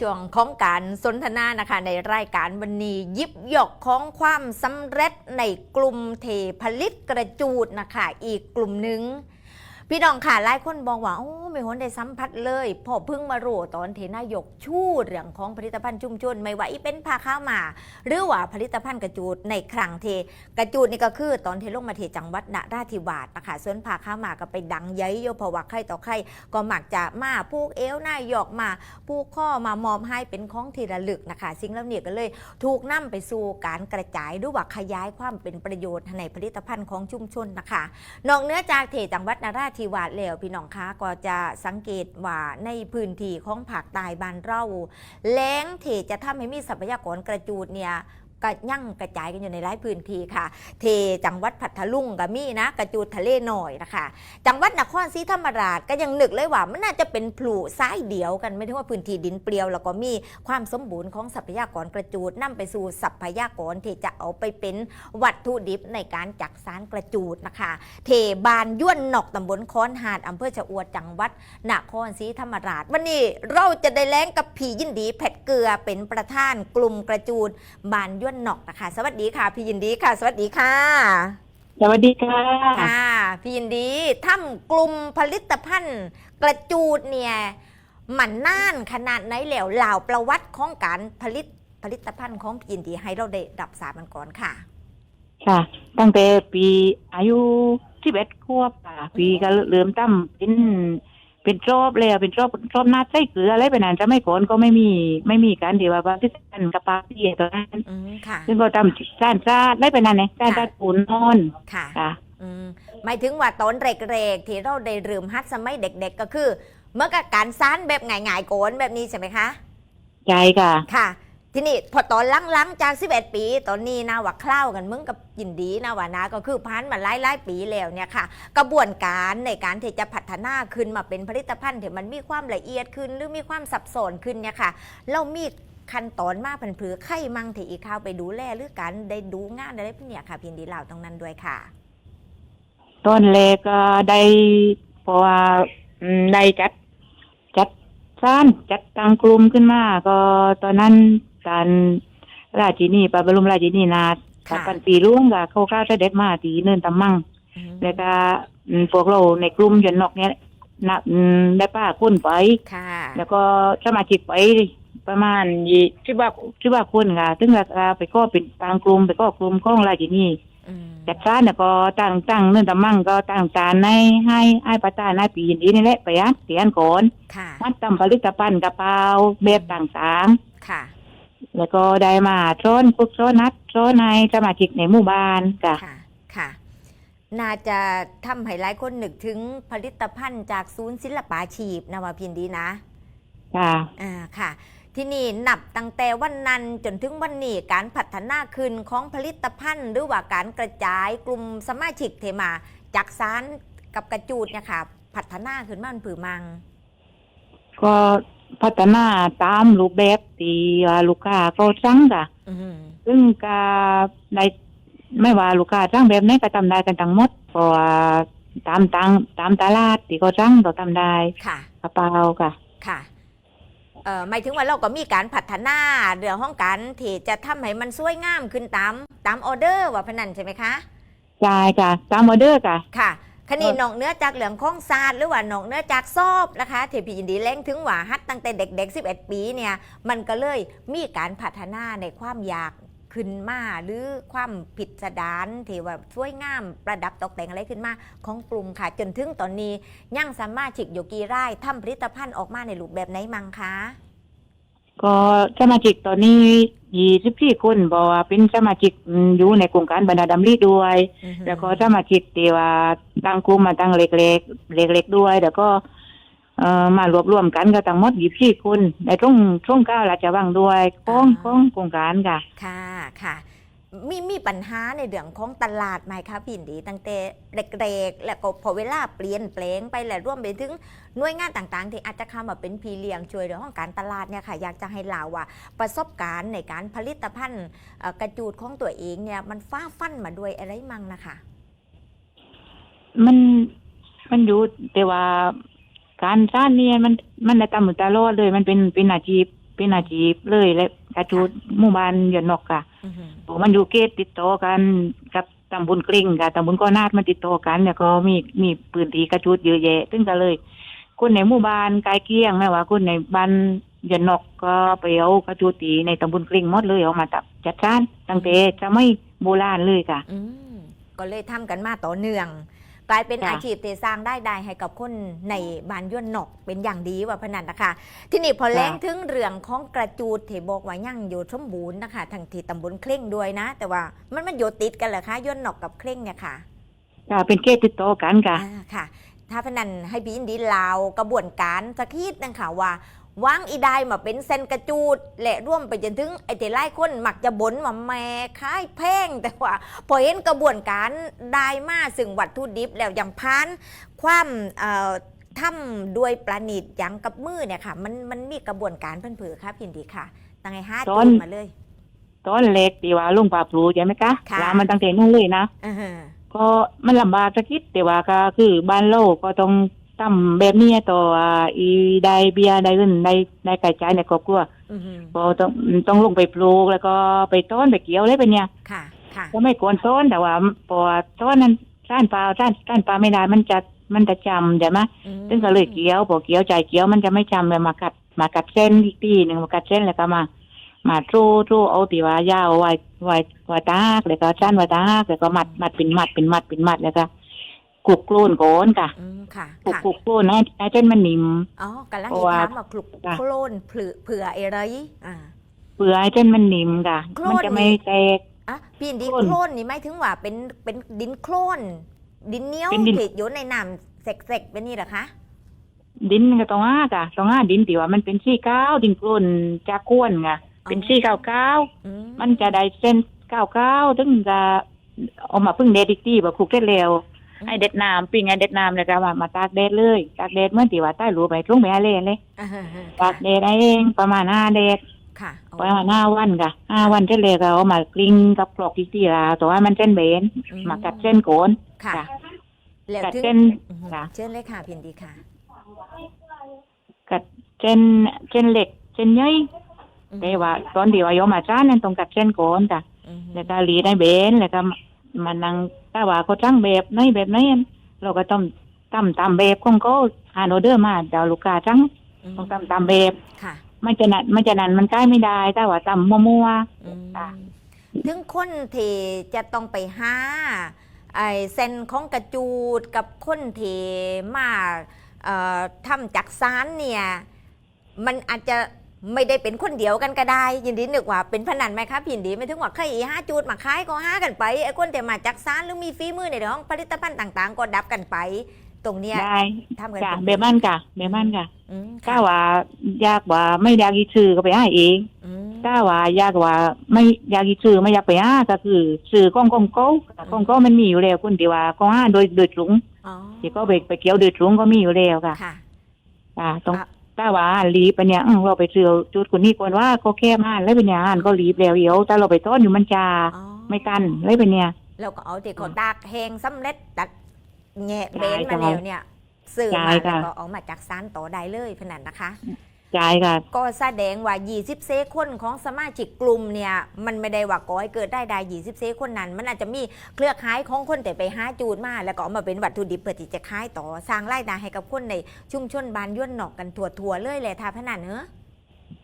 ช่วงของการสนทนานะคะในรายการวันนี้ยิบยกของความสำเร็จในกลุ่มเทผลิตกระจูดนะคะอีกกลุ่มหนึ่ง พี่น้องค่ะหลายคนบอกว่าโอ้ไม่หนได้สัมผัสเลยพอเพิ่งมารู้ตอนเทนายกชูดเรื่องของผลิตภัณฑ์ชุมชนไม่ว่าอีเป็นผ้าข้าวหมา หรือว่าผลิตภัณฑ์กระจูดในครั้งเทกระจูดนี่ก็คือตอนเทลงมาเทจังหวัดนราธิวาสนะคะส่วนผ้าข้าวหมาก็ไปดังย้ยโยพว่าใครต่อใครก็มักจะมาผูกเอวหน้าหยอกมาผูกข้อมามอบให้เป็นของทีระลึกนะคะสิ่งเหล่านี้ก็เลย ถูกนำไปสู่การกระจายหรือว่าขยายความเป็นประโยชน์ในผลิตภัณฑ์ของชุมชนนะคะนอกเหนื้อจากเทจังหวัดนราที่วาสแล้วพี่น้องคะก็จะสังเกตว่าในพื้นที่ของภาคใต้บ้านเราแล้งเทจะทำให้มีทรัพยากรกระจูดเนี่ย ก็ยั่งกระจายกันอยู่ในหลายพื้นที่ค่ะ เทจังหวัดพัทลุงก็มีนะ กระจูดทะเลหน่อยนะคะ จังหวัดนครศรีธรรมราชก็ยังนึกเลยว่ามันน่าจะเป็นพลูซ้ายเดียวกันไม่ใช่ว่าพื้นที่ดินเปลี่ยว แล้วก็มีความสมบูรณ์ของทรัพยากรกระจูดนํไปสู่ทรัพยากรที่จะเอาไปเป็นวัตถุดิบในการจักสารกระจูดนะคะ เทบานย้วนหนอกตำบลค้อนหาดอำเภอชะอวดจังหวัดนครศรีธรรมราชวันนี้เราจะได้แล้งกับพี่ยินดีแผดเกลือเป็นประธานกลุ่มกระจูดบานย้วนนอกนะคะ สวัสดีค่ะ พี่ยินดีค่ะ สวัสดีค่ะ สวัสดีค่ะค่ะ พี่ยินดีทำกลุ่มผลิตภัณฑ์ กระจูดเนี่ยมันน่านขนาดไหนแล้วเหล่าประวัติของการผลิตผลิตภัณฑ์ของพี่ยินดีให้เราได้รับทราบมันก่อนค่ะ ค่ะ ตั้งแต่ปีอายุที่เอ็ดขวบค่ะปีก็เริ่มตั้มเป็น เป็นรอบแล้วเป็นรอบรอบหน้าใส่เกลืออะไรไปนั้นจะไม่ก่อนก็ไม่มีไม่มีการที่ว่าว่าที่กันกับปลาเปียตอนนั้นอืมค่ะซึ่งก็ทำซ่านซาดได้ไปนั้นเนี่ยซ่านซาดปูนนอนค่ะค่ะอืมหมายถึงว่าตอนเด็กๆที่เราได้เริ่มฮัดสมัยเด็ก ๆ ก็คือ เมื่อกับการซ้านแบบง่ายๆโกนแบบนี้ใช่ไหมคะใจค่ะค่ะ ทีนี้พอตอนหลังๆจาก 11 ปี ตอนนี้นะว่าคล้าวกันมึงกับยินดีนะว่านะก็คือพันมาหลายๆปีแล้วเนี่ยค่ะ กระบวนการในการที่จะพัฒนาขึ้นมาเป็นผลิตภัณฑ์ที่มันมีความละเอียดขึ้น หรือมีความซับซ้อนขึ้นเนี่ยค่ะ เรามีขั้นตอนมากพันผือไข่มังที่อีกข้าวไปดูแลหรือการได้ดูงานอะไรพวกเนี้ยค่ะพี่ยินดีเล่าตรงนั้นด้วยค่ะตอนแรกก็ได้เพราะว่าอืมได้จัด ดซ่านจัดตั้งกลุ่มขึ้นมาก็ตอนนั้นการราชินีพระบรมราชินีนาถค่ะ ปันปีร่วงกับเขาข้าวเสด็จมาตีเนินตำมั่งอืมแล้วก็อืมพวกเราในกลุ่มยนนอกเนี้ยนะอืมได้ป้าคุ้นไป ค่ะ แล้วก็สมาชิกไปประมาณยี่สิบว่าสิบว่าคนค่ะซึ่งก็ไปก็เป็นต่างกลุ่มไปก็กลุ่มของราชินีอืม จัดร้านเนี่ยก็ตั้งตั้งเนื่นตำมั่งก็ตั้งจานให้ให้ให้ประธานให้ปีนี้นี่แหละไปอะเตียนก่อนค่ะมัดตำผลิตภัณฑ์กระเป๋าแบบต่างค่ะๆแล้วก็ได้มาช้อนพวกช้อนนัดช้อนในสมาชิกในหมู่บ้านจ้ะค่ะ ค่ะ น่าจะทำให้หลายคนนึกถึงผลิตภัณฑ์จากศูนย์ศิลปาชีพนะว่าเพียงดีนะ ค่ะอ่าค่ะ ที่นี่นับตั้งแต่วันนั้นจนถึงวันนี้การพัฒนาขึ้นของผลิตภัณฑ์ หรือว่าการกระจายกลุ่มสมาชิกเทมาจากสารกับกระจูดเนี่ยค่ะ พัฒนาขึ้นมามันผือมัง ก็พัฒนาตามรูปแบบที่ว่าลูกค้าก็สั่งค่ะ อืมซึ่งก็ในไม่ว่าลูกค้าสั่งแบบไหนก็ทำได้กันทั้งหมดเพราะว่าตามตังตามตลาดที่เขาสั่งเราทำได้ค่ะ กระเป๋าค่ะค่ะ เอ่อหมายถึงว่าเราก็มีการพัฒนาเรื่องของการที่จะทำให้มันสวยงามขึ้นตามตามออเดอร์ว่าพนันใช่ไหมคะใช่ค่ะตามออเดอร์ค่ะค่ะคณีเออนอกเหนื้อจากเหลืองข้องซาดหรือว่าหนอกเหนื้อจากซอบนะคะที่พี่ยินดีเล้งถึงว่าฮัดตั้งแต่เด็ก ๆ 11 ปีเนี่ย มันก็เลยมีการพัฒนาในความอยาก ขึ้นมาหรือความผิดสดานที่ว่าสวยงามประดับตกแต่งอะไรขึ้นมาของกลุ่มค่ะ จนถึงตอนนี้ยังสามารถฉิกโยกีไร่ทำผลิตภัณฑ์ออกมาในรูปแบบไหนมังคะก็สมาชิกตอนนี้ยี่สิบสี่คนบอกว่าเป็นสมาชิกอืมอยู่ในโครงการบรรดาดำริด้วย แล้วก็สมาชิกที่ว่าตั้งกลุ่มมาตั้งเล็กๆเล็กๆด้วย แล้วก็ เอ่อมารวบรวมกันก็ทั้งหมดยี่สิบสี่คนในตรงช่วงเก้าราชวังด้วยของของโครงการค่ะ ค่ะค่ะ มีมีปัญหาในเรื่องของตลาดไหมคะพี่ยินดีตั้งแต่เด็กๆ แล้วก็พอเวลาเปลี่ยนแปลงไปและร่วมไปถึงหน่วยงานต่างๆ ที่อาจจะเข้ามาเป็นพีเลี้ยงช่วยเรื่องของการตลาดเนี่ยค่ะ อยากจะให้เล่าว่าประสบการณ์ในการผลิตภัณฑ์เอ่อกระจูดของตัวเองเนี่ยมันฟ้าฟันมาด้วยอะไรมั่งนะคะ มันมันอยู่แต่ว่า การสร้างเนี่ยมันมันในตามมือตลอดเลย มันเป็นเป็นอาชีพเป็นอาชีพเลยและกระจูดหมู่บ้านยอนนอกค่ะอือหือโอ้มันอยู่เกตติดต่อกันกับตำบลกลิ้งกับตำบลก้อนาดมันติดต่อกันเนี่ยก็มีมีปืนตีกระจุดเยอะแยะซึ่งก็เลยคนในหมู่บ้านใกล้เคียงไม่ว่าคนในบ้านยนนอกก็ไปเอากระจุดตีในตำบลกลิ้งหมดเลยเอามาตับจัดการตั้งแต่จะไม่โบราณเลยค่ะอืมก็เลยทำกันมาต่อเนื่อง กลายเป็นจ้ะอาชีพที่สร้างได้ได้ให้กับคนในบ้านย่นนอกเป็นอย่างดีว่าพนันนะคะ ที่นี่พอแล้งถึงเรื่องของกระจูดที่บอกว่ายังอยู่สมบูรณ์นะคะทางที่ตำบลเคร่งด้วยนะ แต่ว่ามันมันอยู่ติดกันเหรอคะย่นนอกกับเคร่งเนี่ยค่ะ ค่ะเป็นเกตติดต่อกันค่ะ อ่าค่ะ ถ้าพนันให้พี่อินดีลาวกระบวนการสักทีนึงค่ะว่า วางอีไดมาเป็นเซนกระจูดและร่วมไปจนถึงไอเทไล่คนมักจะบ่นว่าแม่ค้ายแพงแต่ว่าพอเห็นกระบวนการได้มาซึ่งวัตถุดิบแล้วอย่างพานความเอ่อทำด้วยประณีตอย่างกับมือเนี่ยค่ะ มันมันมีกระบวนการเพิ่นเผือค่ะพี่อินดีค่ะตั้งไงห้าตจูอนดมาเลยตอนเล็กตีว่าลุงป่าปลูใช่ไหมคะค่ะลามมันตั้งแต่นู่นเลยนะอ่าฮะก็มันลำบากสักนิดแต่ว่าก็คือบ้านเราก็ต้อง ทำแบบนี้ต่ออ่าอีได้เบียร์ได้เงินได้ได้ไก่จ่ายในครอบครัวอือฮึก็ต้องต้องลงไปปลูกแล้วก็ไปต้อนไปเกี่ยวอะไรไปเนี่ยค่ะ ค่ะก็ไม่ควรต้นแต่ว่าพอต้นนั้นก้านปลาก้านก้านปลาไม่ได้มันจะมันจะจำใช่ไหมอืมซึ่งก็เลยเกี่ยวพอเกี่ยวใจเกี่ยวมันจะไม่จำเลยมากัดมากัดเส้นอีกทีหนึ่งมากัดเส้นแล้วก็มา มาทรูทรูเอาตีว่ายาวไว้ไว้ไว้ตากแล้วก็ชั้นไว้ตากแล้วก็มัดมัดเป็นมัดเป็นมัดเป็นมัดแล้วก็ กลุกกลูนโกนค่ะอืมค่ะกลุกค่ะกลุกกลูนให้ให้เส้นมันนิ่ม อ๋อกำลังเพอีราะว่าถามว่าคลุกจ้ะ โคลนเผื่อเผื่ออะไรอ่าเพื่อให้เส้นมันนิ่มค่ะ โคลน มันจะไม่แตก อะพี่อินดีโคลนโคลนนี่ไม่ถึงว่าเป็นเป็นดินโคลนดินเหนี้ยวเป็นดิน ที่อยู่ในน้ำเสกๆเป็นนี่เหรอคะดินก็ต้องห้าค่ะต้องห้าดินตีว่ามันเป็นซี่ก้าวดินกลูนจากก้วนค่ะเป็นซี่ก้าวก้าวอืมันจะได้เส้นก้าวก้าวถึงจะเอามาพึ่งเดดอีกทีแบบคลุกเสร็จแล้ว ให้เด็ดน้ำปิ้งให้เด็ดน้ำแล้วก็มามาตากแดดเลยตากแดดเมื่อตีว่าใต้หรูไปลงไปอะไรเลยอ่าฮะตากแดดได้เองประมาณห้าแดดค่ะเอาประมาณห้าวันค่ะห้าวันเสร็จแล้วก็เอามากลิ้งกับกรอกอีกทีละแต่ว่ามันเส้นเบนอืมากัดเส้นโกน ค่ะค่ะแล้วกัดถึงเส้นอือฮึค่ะเชิญเลยค่ะพี่อินดีค่ะ กัดเส้นเส้นเหล็กเส้นใหญ่อือฮึแต่ว่าตอนที่ว่าโยมมาจ้านนั้นต้องกัดเส้นโกนค่ะอือฮึแล้วก็หลีได้เบนแล้วก็ มานั่งถ้าว่าเขาจ้างแบบไหนแบบไหนเราก็ต้องทำตามแบบของเขาหาโนเดอร์มาเดาวลูกค้าจ้างอืมต้องทำตามแบบค่ะมันจะนั่นมันจะนั่นมันใกล้ไม่ได้ถ้าว่าทำมั่วอืมค่ะถึงคนที่จะต้องไปหาไอ้เส้นของกระจูดกับคนที่มาเอ่อทำจากสารเนี่ย มันอาจจะ ไม่ได้เป็นคนเดียวกันก็ได้ ยินดีนึกว่าเป็นพนันไหมครับยินดีไม่ถึงว่าใครห้าจูดมาขายก็ห้ากันไปไอ้คนที่มาจากสารหรือมีฝีมือในเรื่องผลิตภัณฑ์ต่าง ๆ ก็ดับกันไป ตรงๆเนี้ยได้ทำกันจ้ะเป็นแบบมันค่ะแบบมันค่ะอืมถ้าค่ะว่าอยากว่าไม่อยากอีชื่อก็ไปหาเองอืมถ้าว่าอยากว่าไม่อยากอีชื่อไม่อยากไปหาก็คือชื่อของกองเขากองเขามันมีอยู่แล้วคุณที่ว่าก็หาโดยโดยตรงอ๋อที่ก็ไปไปเกี่ยวโดยตรงก็มีอยู่แล้วค่ะค่ะอ่าต้องอะ ถ้าว่ารีบไปเนี่ยอื้อเราไปเจอจุดคนนี้ก่อนว่าก็แค่มาแล้วเป็นเนี่ยอ่านก็รีบแล้วเดี๋ยวถ้าเราไปต้อนอยู่มันจะอ๋อไม่กันเลยเป็นเนี่ยเราก็เอาที่เขาตากแห้งสำเร็จตัดแงะใช่เบนมาแล้วเนี่ยซื้อใช่มาแล้วค่ะก็เอามาจากสารต่อได้เลยพนันนะคะ จ่ายค่ะ ก็แสดงว่า20เซคนของสมาชิกกลุ่มเนี่ย มันไม่ได้ว่าก่อให้เกิดได้ได้20เซคนนั้น มันอาจจะมีเครือข่ายของคนแต่ไปหาจูดมา แล้วก็เอามาเป็นวัตถุดิบเพื่อที่จะขายต่อสร้างรายได้ให้กับคนในชุมชนบ้านย่นหนอกกันทั่วๆเลยแหละท่าพนันเนอะ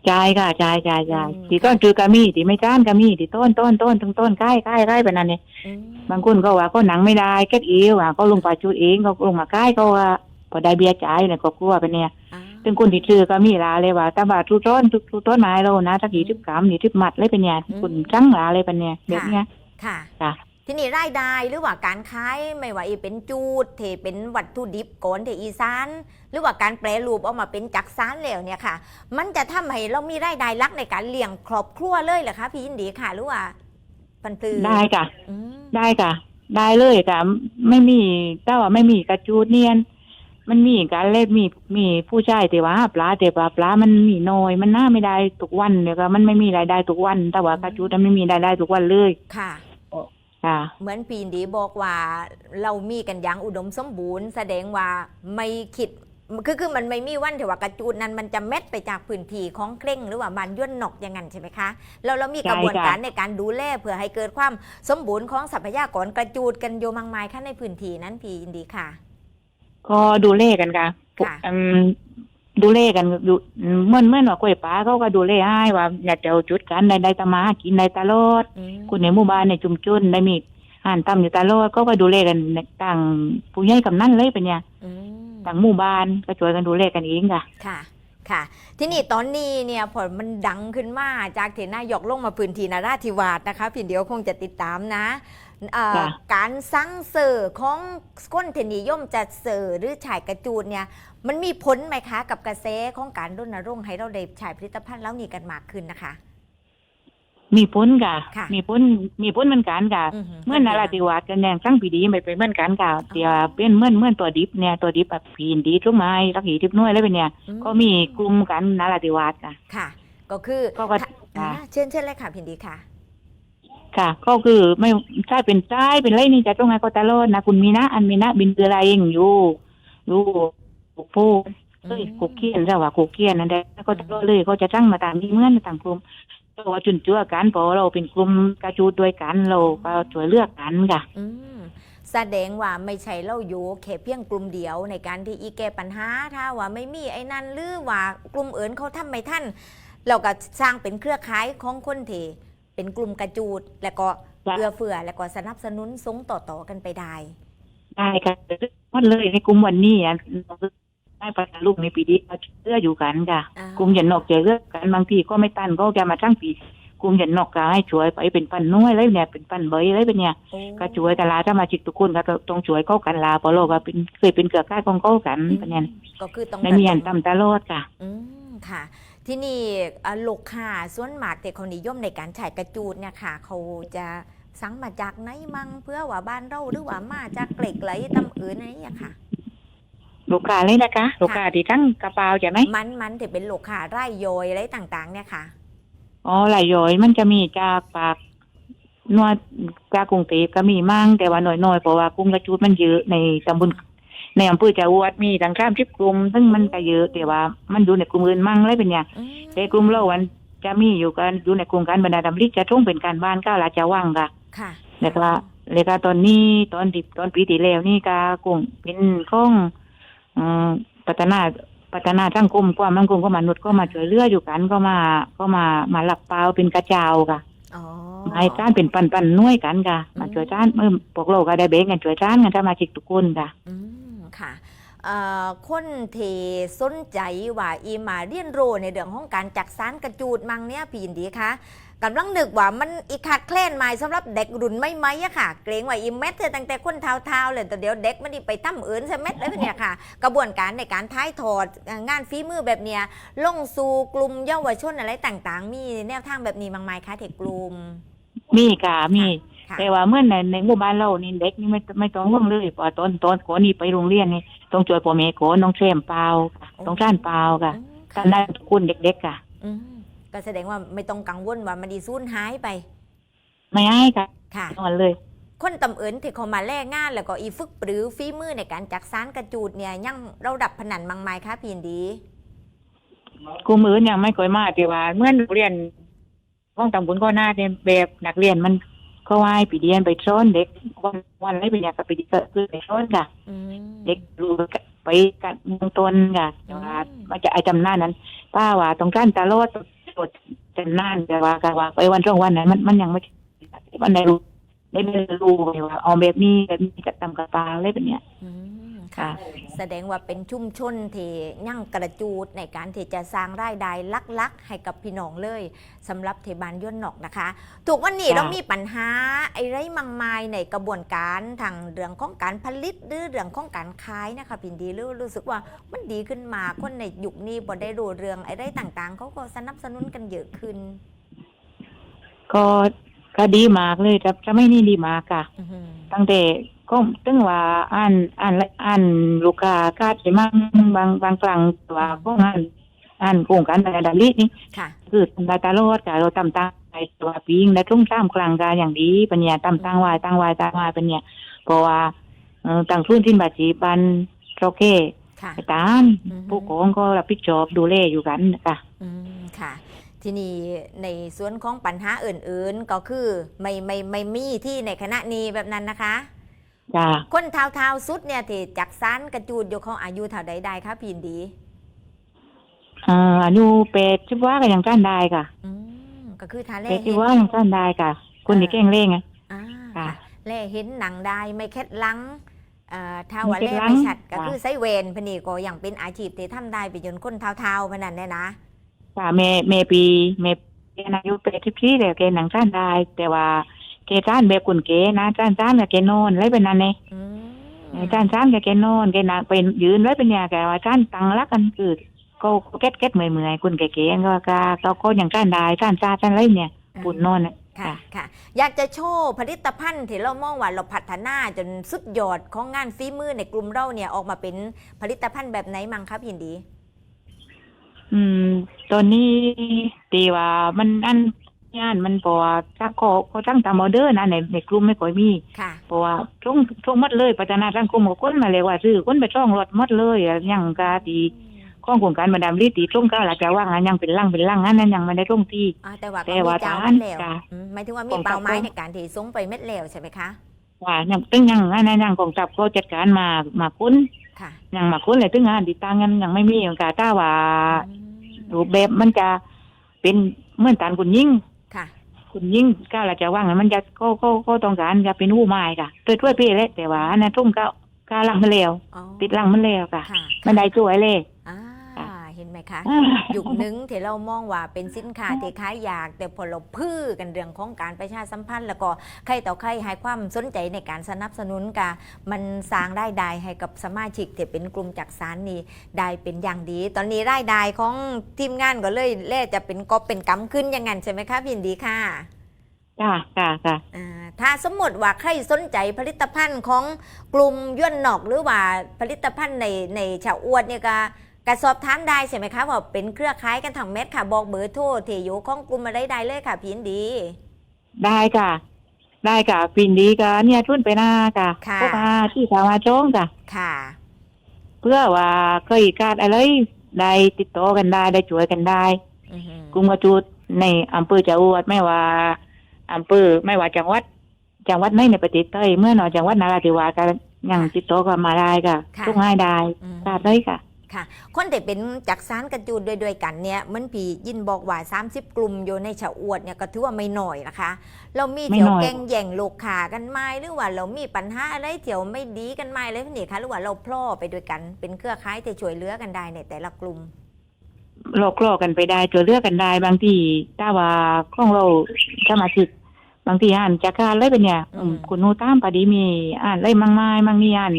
จ่ายค่ะจ่ายจ่ายจ่ายอืมที่ต้นคือกามีที่ไม่จ้านกามีที่ต้นต้นต้นต้นต้นใกล้ใกล้ใกล้ไปนั่นเนี่ยอืมบางคนก็ว่าก็หนังไม่ได้แก๊กเอวอะก็ลงไปจุดเองก็ลงมาใกล้ก็ว่าพอได้เบียร์จ่ายเนี่ยก็กลัวไปเนี่ย อ่า ซึ่งคนที่ซื้อก็มีลาเลยว่าแต่ว่าทุกต้นทุกทุกต้นไม้เรานะถ้ากี่ทุกกรัมนี่ทุกมัดเลยเป็นเนี่ยคุณจังลาเลยเป็นเนี่ยแบบเนี้ยค่ะค่ะ ทีนี้รายได้หรือว่าการขายไม่ว่าอีเป็นจูดเทเป็นวัตถุดิบโกนเทอีสานหรือว่าการแปรรูปออกมาเป็นจักสานแล้วเนี่ยค่ะ มันจะทำให้เรามีรายได้หลักในการเลี้ยงครอบครัวเลยเหรอคะพี่ยินดีค่ะหรือว่าปันปลือได้ค่ะอืมได้ค่ะได้เลยค่ะไม่มีแต่ว่าไม่มีกระจูดเนียน มันมีการเล่นมีมีผู้ชายแต่ว่าหาปลาแต่ว่าปลามันมีน้อย มันน่าไม่ได้ทุกวันเดี๋ยวก็มันไม่มีรายได้ทุกวัน แต่ว่ากระจูดมันไม่มีรายได้ทุกวันเลยค่ะค่ะ เหมือนพี่ยินดีบอกว่าเรามีกันอย่างอุดมสมบูรณ์ แสดงว่าไม่คิดคือคือมันไม่มีวันที่ว่ากระจูดนั้นมันจะเม็ดไปจากพื้นที่ของเคร่งหรือว่าบานย่นหนอกอย่างนั้นใช่ไหมคะแล้วเรามีกระบวนการในการดูแลเพื่อให้เกิดความสมบูรณ์ของทรัพยากรกระจูดกันโยมังมายค่ะในพื้นที่นั้นพี่อินดีค่ะ ก็ดูเลขกันค่ะค่ะ อืมดูเลขกันดูเหมื่อนเหมื่อนว่ากล้วยป้าเขาก็ดูเลขให้ว่าอยากจะเอาจุดกันได้ได้ตะมาหากินได้ตลอด อืมคนในหมู่บ้านในชุมชนได้มีอาหารตั้มอยู่ตลอดก็ก็ดูเลขกันต่างผู้ใหญ่กำนันเลยเป็นเนี่ยอืมต่างหมู่บ้านก็ช่วยกันดูเลขกันเองค่ะ ค่ะ ค่ะ ที่นี่ตอนนี้เนี่ยพอมันดังขึ้นมาจากที่นายกลงมาพื้นที่นาราธิวาสนะคะพี่เดียวคงจะติดตามนะเอ่อ ค่ะการสั่งเสือของก้นเทนิยมจะเสือหรือฉายกระจูดเนี่ย มันมีผลไหมคะ กับกระแสของการรณรงค์ให้เราได้ฉายผลิตภัณฑ์แล้วนี่กันมากขึ้นนะคะ มีพ้นค่ะค่ะมีพ้นมีพ้นเหมือนกันค่ะหืเมื่อนาราธิวาสกันอย่างช่างปีดีไม่เป็นเหมือนกันค่ะเดี๋ยวเป็นเหมื่อนเหมื่อนตัวดิบเนี่ยตัวดิบแบบพีนดีทุกไม้รักหีทิพน้อยแล้วเป็นเนี่ย อืก็มีกลุ่มกันนาราธิวาสค่ะค่ะ ก็คือก็ก็ค่ะค่ะอ่า เชิญเชิญเลยค่ะพี่ดีค่ะ ค่ะ ก็คือไม่ใช่เป็นใช่เป็นไรนี่จะต้องให้ก็ตลอดนะคุณมีนะอันมีนะบินเรืออะไรเองอยู่อยู่กุกผู้เอ้ยกุกเขียนใช่ว่ากุกเขียนนั่นแหละก็ตลอดเลยเขาจะตั้งมาตามนี้เหมื่อนต่างกลุ่มเพราะว่าจุนเจือกันเพราะเราเป็นกลุ่มกระจูดด้วยกันเราก็ช่วยเลือกกันค่ะแสดงว่าไม่ใช่เราอยู่แค่เพียงกลุ่มเดียวในการที่อีแก้ปัญหาถ้าว่าไม่มีไอ้นั่นหรือว่ากลุ่มอื่นเขาทำไม่ท่านเราก็สร้างเป็นเครือข่ายของคนเท เป็นกลุ่มกระจูด แล้วก็ค่ะเอื้อเฟื้อแล้วก็สนับสนุนส่งต่อๆกันไปได้ ได้ค่ะหมดเลยในกลุ่มวันนี้อะได้ประกาศลูกในปีนี้เราเชื่ออยู่กันค่ะอ่า กลุ่มหยันนอกใจเลือกกันบางทีก็ไม่ตันก็จะมาตั้งปีกลุ่มหยันนอกก็ให้ช่วยไปเป็นปันน้อยเลยเนี่ยเป็นปันเบยเลยเป็นเนี่ย โอ้ก็ช่วยแต่ลาถ้ามาจิกทุกคนก็ต้องช่วยเข้ากันลาเพราะเราก็เป็นเคยเป็นเกือข่ายของเขากันเป็นเนี่ยก็คือต้องในมีอันตำตลอดค่ะ อืมค่ะ ที่นี่อ่าลูกค้าส่วนมากแต่เขานิยมในการฉายกระจูดเนี่ยค่ะเขาจะสั่งมาจากไหนมั่งเพื่อว่าบ้านเราหรือว่ามาจากเกล็กไหลตำอื่นอะไรอย่างค่ะ ลูกค้าเลยนะคะลูกค้าที่ทั้งกระเป๋าใช่ไหมมันมันถือเป็นลูกค้าไร่โยยอะไรต่างๆ เนี่ยค่ะอ๋อหลายย่อยมันจะมีจากปากนวดจากกรุงเทพก็มีมั่งแต่ว่าน้อยๆเพราะว่ากรุงกระจูดมันเยอะในตำบล ในอำเภอจะอวดมีทั้งข้ามชิบกลุ่มซึ่งมันก็เยอะแต่ว่ามันอยู่ในกลุ่มอื่นมั่งเลยเป็นเนี่ยอืมแต่กลุ่มเราวันจะมีอยู่กันอยู่ในโครงการบรรดาดำริจะท่งเป็นการบ้านก้าวลาจะว่างค่ะค่ะแล้วก็แล้วก็ตอนนี้ตอนดิบตอนปีที่แล้วนี่ก็กลุ่มเป็นของอืมพัฒนาพัฒนาสังคมความมั่นคงของมนุษย์ก็มาช่วยเหลืออยู่กันก็มาก็มามาหลักเปล่าเป็นกระเจ้าค่ะอ๋อให้จ้านเป็นปันปันๆหน่วยกันค่ะมาช่วยจ้านเมื่อพวกเราก็ได้เบงกันช่วยจ้านกันถ้ามาชิกทุกคนค่ะอืม ค่ะคนเทสนใจว่าอีมาเรียนรู้ในเรื่องของการจักสารกระจูดมังเนี่ยพี่ยินดีคะกำลังนึกว่ามันอีขาดแคลนไหมสำหรับเด็กรุ่นไม่ไหมอะค่ะ เกรงว่าอีเม็ดเนี่ตั้งแต่คนเท้าๆเลยแต่เดี๋ยวเด็กมันไดีไปตั้มอื่นใช่เม็ดเลยเนี่ยค่ะ กระบวนการในการท้ายถอดงานฝีมือแบบเนี้ยลงสู่กลุ่มเยาวชนอะไรต่างๆ มีแนวทางแบบนี้บ้างไหมคะเด็กกลุ่มมีค่ะมีะ แต่ว่าเมื่อในในหมู่บ้านเรานี่เด็กนี่ไม่ไม่ต้องห่วงเลยเพราะตอนตอนก่อนนี่ไปโรงเรียนนี่ต้องช่วยพ่อแม่ก่อนต้องเทรมเปล่าค่ะต้องท่านเปล่าค่ะอืมท่านได้ทุกคนเด็ก ๆ ค่ะอืมก็แสดงว่าไม่ต้องกังวลว่ามันดีสูญหายไป ไม่ให้ค่ะค่ะนอนเลย คนตำเอิญที่เขามาแลกงาน แล้วก็อีฝึกปรือฝีมือในการจักสารกระจูดเนี่ยยังเราดับพนันมังไม้คะพี่ยินดีครูมือยังไม่ค่อยมาแต่ว่าเมื่อโรงเรียนห้องตำบลก็น่าเนี่ยแบบนักเรียนมัน ก็ว่ายไปเรียนไปซ้อนเด็กวันวันอะไรเป็นอย่างกับไปดีก็คือไปซ้อนค่ะ อืมเด็กรู้ไปกันเมืองต้นค่ะแต่ว่าอืมมันจะไอจำหน้านั้น ป้าว่าตรงท่านตาโลดตรวจจำหน้าแต่ว่าก็ว่าไปวันสองวันนั้นมันมันยังไม่วันไหนรู้ได้ไม่รู้ว่าเอาแบบนี้แบบนี้จะทำกับปลาอะไรแบบเนี้ย อืม ค่ะค่ะ แสดงว่าเป็นชุมชนที่ยั่งกระจูดในการที่จะสร้างรายได้ลักๆ ให้กับพี่น้องเลยสำหรับเทบานย่นหนอกนะคะ ถูกวันนี้ค่ะเรามีปัญหาไอ้ไรมังมายในกระบวนการทางเรื่องของการผลิตหรือเรื่องของการขายนะคะพี่ดีหรือรู้สึกว่ามันดีขึ้นมาคนในยุคนี้บ่ได้รู้เรื่องไอ้ไรต่างๆเขาก็สนับสนุนกันเยอะขึ้น ก็ก็ดีมากเลยจะจะไม่นี่ดีมากค่ะ อื้อหือตั้งแต่ ก็ตึงว่าอ่านอ่านอ่านลูกค้าคาดไปมั่งบางบางครั้งว่าก็อ่านอ่านโครงการแต่ดันลินี่ค่ะ คือตาตาโลดกับเราตำตาไปตัวปิงและทุ่งสามครั้งกาอย่างดีปัญญาตำตั้งวายตั้งวายตั้งวายเป็นเนี่ยเพราะว่าเอ่อต่างพื้นที่บาจีบันโรเคค่ะอาจารย์อือฮึผู้กองก็รับผิดชอบดูแลอยู่กันค่ะอืมค่ะ ทีนี้ในส่วนของปัญหาอื่นๆก็คือไม่ไม่ไม่มีที่ในคณะนี้แบบนั้นนะคะ จ้าคนเท้าเท้าๆสุดเนี่ยที่จักสานกระจูดอยู่ของอายุเท่าใดได้คะพี่ยินดีเอ่ออายุเป็ดชิบว่าก็ยังก้านได้ค่ะอืมก็คือทาแล่เป็ดชิเห็บนว่ายังก้านได้ค่ะคนที่แกล้งเล่งอะอ่าค่ะค่ะแล่เห็นหนังได้ไม่เคล็ดหลังเอ่อถ้าไม่ว่าเคล็ดแล่หลังไม่ชัดก็ค่ะคือไซเวนพะนี่ก็ยังเป็นอาชีพที่ทำได้ไปจนคนเท้าเท้าๆพนันเนี่ยนะค่ะเมเมปีเมแกอายุเป็ดชิบที่แล้วแกหนังก้านได้แต่ว่า แกก้านแบบกุนเก๋นะก้านก้านกับแกนอนอะไรเป็นนั่นเองอืมก้านก้านกับแกนอนแกหนักเป็นยืนไว้เป็นเนี่ยแกว่าก้านตังรักกันคือก็ก็เก็ตเก็ตเมื่อยเมื่อยๆกุนเก๋ๆก็ก็ก็ก็ยังก้านได้ก้านซาก้านอะไรเนี่ยปุ่นนอนน่ะค่ะค่ะ อยากจะโชว์ผลิตภัณฑ์ที่เรามองว่าเราพัฒนาจนสุดยอดของงานฝีมือในกลุ่มเราเนี่ยออกมาเป็นผลิตภัณฑ์แบบไหนมั่งครับยินดี อืมตอนนี้ตีว่ามันอัน ย่านมันเพราะว่าถ้าเขาเขาตั้งตามออเดอร์นะในในกลุ่มไม่ค่อยมีค่ะ เพราะว่าช่วงช่วงหมดเลยพัฒนาสังคมของคนมาเลยว่าซื้อคนไปช่องรถหมดเลยอะยังกาตีข้องโครงการมาดามรีตีช่วงก้าหลักจะว่างงานยังเป็นร่างเป็นร่างนั้นยังไม่ได้ช่วงที่อ่าแต่ว่าแต่ก็มีว่าเจ้าทานเม็ดแล้วจ้ะอืมหมายถึงว่าขมีองเป้าหมายกับในการที่ส่งไปเม็ดแล้วใช่ไหมคะว่ายังตึงยังงานยังกองทัพเขาจัดการมามาคุ้นค่ะยังมาคุ้นเลยตึงงานติดตามกันยังไม่มีอย่างกาต้าว่าอืมรูปแบบมันจะเป็นเหมื่อนตานคุณยิ่ง ค่ะคุณยิ่งก้าวหลักจะว่างมันจะก็ก็ก็ต้องการจะเป็นหู้ไม้ค่ะตัวช่วยพี่เลยแต่ว่าอันนั้นทุ่มก็กาลังมันแล้วอ๋อติดลังมันแล้วค่ะค่ะ มันได้ช่วยเลยอ่าค่ะเห็น ไหมคะอ่ายุคหนึงที่เรามองว่าเป็นสินค้าที่ขายอยาก แต่พอเราพื้อกันเรื่องของการประชาสัมพันธ์ แล้วก็ใครต่อใครให้ความสนใจในการสนับสนุนกะมันสร้างได้ได้ให้กับสมาชิกที่เป็นกลุ่มจักสารนี้ได้เป็นอย่างดี ตอนนี้รายได้ของทีมงานก็เลยเล่จะเป็นกอบเป็นกำขึ้นอย่างนั้นใช่ไหมคะพี่ยินดีค่ะจ้าค่ะค่ะอ่าถ้าสมมติว่าใครสนใจผลิตภัณฑ์ของกลุ่มย่วนนอกหรือว่าผลิตภัณฑ์ในในชาวอวดเนี่ยก็ กระสอบถามได้ใช่ไหมคะว่าเป็นเครือข่ายกันทั้งเม็ดค่ะ บอกเบอร์โทรเทอยู่ของกลุ่มมาได้ได้เลยค่ะพี่ยินดี ได้ค่ะ ได้ค่ะปินดีก็เนี่ยทุนไปหน้าค่ะค่ะ พวกมาที่สาวาจ้องค่ะ ค่ะ เพื่อว่าเคยการอะไรได้ติดต่อกันได้ได้ช่วยกันได้อือหือกลุ่มกระจุดในอำเภอจะอวดไม่ว่าอำเภอไม่ว่าจังหวัด จังหวัดไหนในประเทศไทยเมื่อหนอจังหวัดนาราธิวาสก็ยังติดต่อกันมาได้ค่ะทุกง่ายได้อืมค่ะได้ค่ะ ค่ะ คนที่เป็นจักสารกระจูดด้วยด้วยกันเนี่ยเหมันพี่ยินบอกว่า 30 กลุ่มอยู่ในชาวอวดเนี่ยก็ถือว่าไม่น้อยนะคะ เรามีไม่เถียวน้อยแกงแย่งลูกขากันไหมหรือว่าเรามีปัญหาอะไรเถียวไม่ดีกันไหมอะไรพวกนี้คะหรือว่าเราพล่อไปด้วยกันเป็นเครือข่ายที่ช่วยเหลือกันได้ในแต่ละกลุ่มหลอกล่อกันไปได้ช่วยเหลือกันได้บางทีถ้าว่าของเราสมาชิก บางทีอ่านจากการเลยเป็นเนี่ยอืมคุณนูตามปดีมีอ่านเลยมั่งไม้มั่งมีอ่าน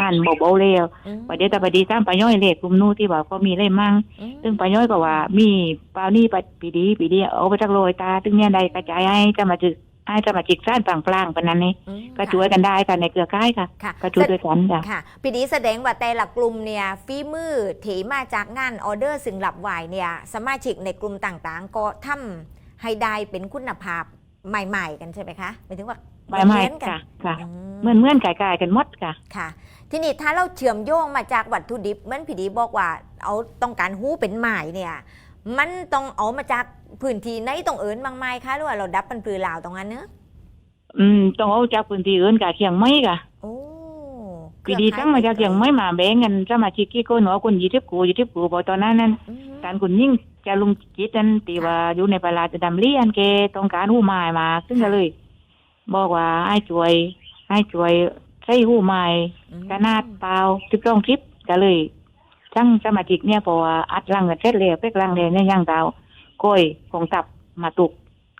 อ่านเบาๆเร็วอืมประเดี๋ยวแต่ปดีตามปย่อยเลขกลุ่มนู้ที่ว่าก็มีเลยมั่งอืมซึ่งปย่อยก็ว่า มีปานี่ปปีดีปีดีเอาไปจากโรยตาซึ่งเนี่ยใดกระจายให้จะมาจึกให้จะมาจิกสร้างปลางปลางๆปานนั้นนี่อืมก็ช่วยกันได้กันในเครือข่ายค่ะ ค่ะก็ช่วยด้วยกันจ้ะค่ะพี่ดีแสดงว่าแต่ละกลุ่มเนี่ยฝีมือถีมาจากงานออเดอร์ซึ่งหลับไหวเนี่ย สมาชิกในกลุ่มต่างๆ ก็ทำให้ได้เป็นคุณภาพ ใหม่ๆกันใช่ไหมคะหมายถึงว่าไม่ไม่เหอนกันค่ะค่ะอืเหมื่อนเหมื่อนๆไก่ๆกันหมดค่ะค่ะ ทีนี้ถ้าเราเชื่อมโยงมาจากวัตถุดิบเหมือนพี่ดีบอกว่า เอาต้องการหู้เป็นหมายเนี่ย มันต้องเอามาจากพื้นที่ไหนต้องเอิญบางไม้คะหรือว่าเราดับเป็นปลือลาวตรงนั้นเนอะอืมต้องเอาจากพื้นที่อื่นกับเชียงใหม่ค่ะโอ้ปีดีตั้งมาจากเชียงใหม่มาแบ่งกันสมาชิกกี่คนหนูคนยี่สิบกูยี่สิบกูพอตอนนั้นนั้นอืมการคุณยิ่ง จะลุงจิตนั้นตีว่าอยู่ในปลาจะดำเลี้ยนเกต้องการหู้ไม้มา ซึ่งก็เลย บอกว่าให้ช่วย ให้ช่วยใช้หู้ไม้อืมขนาดเปล่าสิบสองคลิปก็เลยทั้งสมาชิกเนี่ยเพออัดลังกันเสร็จแล้วเป็กลังเลยเนี่ยยังดาวก้อยของตับมาตุก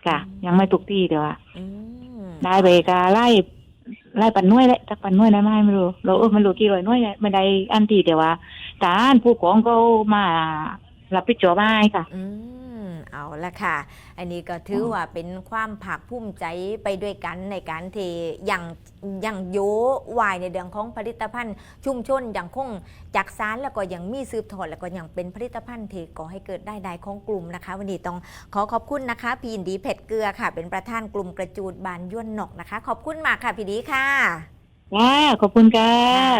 ค่ะ ยังไม่ตุกที่เดี๋ยวอะอืมได้ไปกาไล่ไล่ปันน้วยแหละจักปันน้วยได้ไหมไม่รู้เราเออมันรู้กี่ร้อยน้วยเนี่ยไม่ได้อันที่แต่ว่าทหารผู้กองก็มา รับผิดชอบให้ค่ะ อืมเอาละค่ะ อันนี้ก็ถือว่าเป็นความภาคภูมิใจไปด้วยกันในการที่ยังยังโยวายในเรื่องของผลิตภัณฑ์ ชุมชนอยังคงจักสารแล้วก็ยังมีสืบทอดแล้วก็ยังเป็นผลิตภัณฑ์ที่ก่อให้เกิดได้ได้ของกลุ่มนะคะ วันนี้ต้องขอขอบคุณนะคะ พี่ยินดีเผ็ดเกลือค่ะ เป็นประธานกลุ่มกระจูดบานย่วนหนกนะคะ ขอบคุณมากค่ะพี่ดีค่ะ ค่ะขอบคุณค่ะ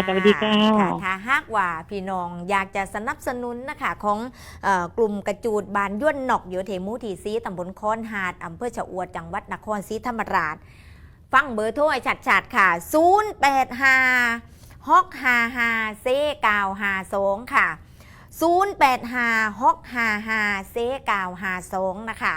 สวัสดีค่ะถ้าหากว่าพี่น้องอยากจะสนับสนุนนะคะของเออกลุ่มกระจูดบานย่วนหนอกโยเทมูทีซีตำบลคอนหาดอำเภอชะอวดจังหวัดนครศรีธรรมราช ฟังเบอร์โทรให้ชัดๆค่ะ 0 8 5 6 5 5เซ9 5 2ค่ะ 0 8 5 6 5 5เซ9 5 2นะคะ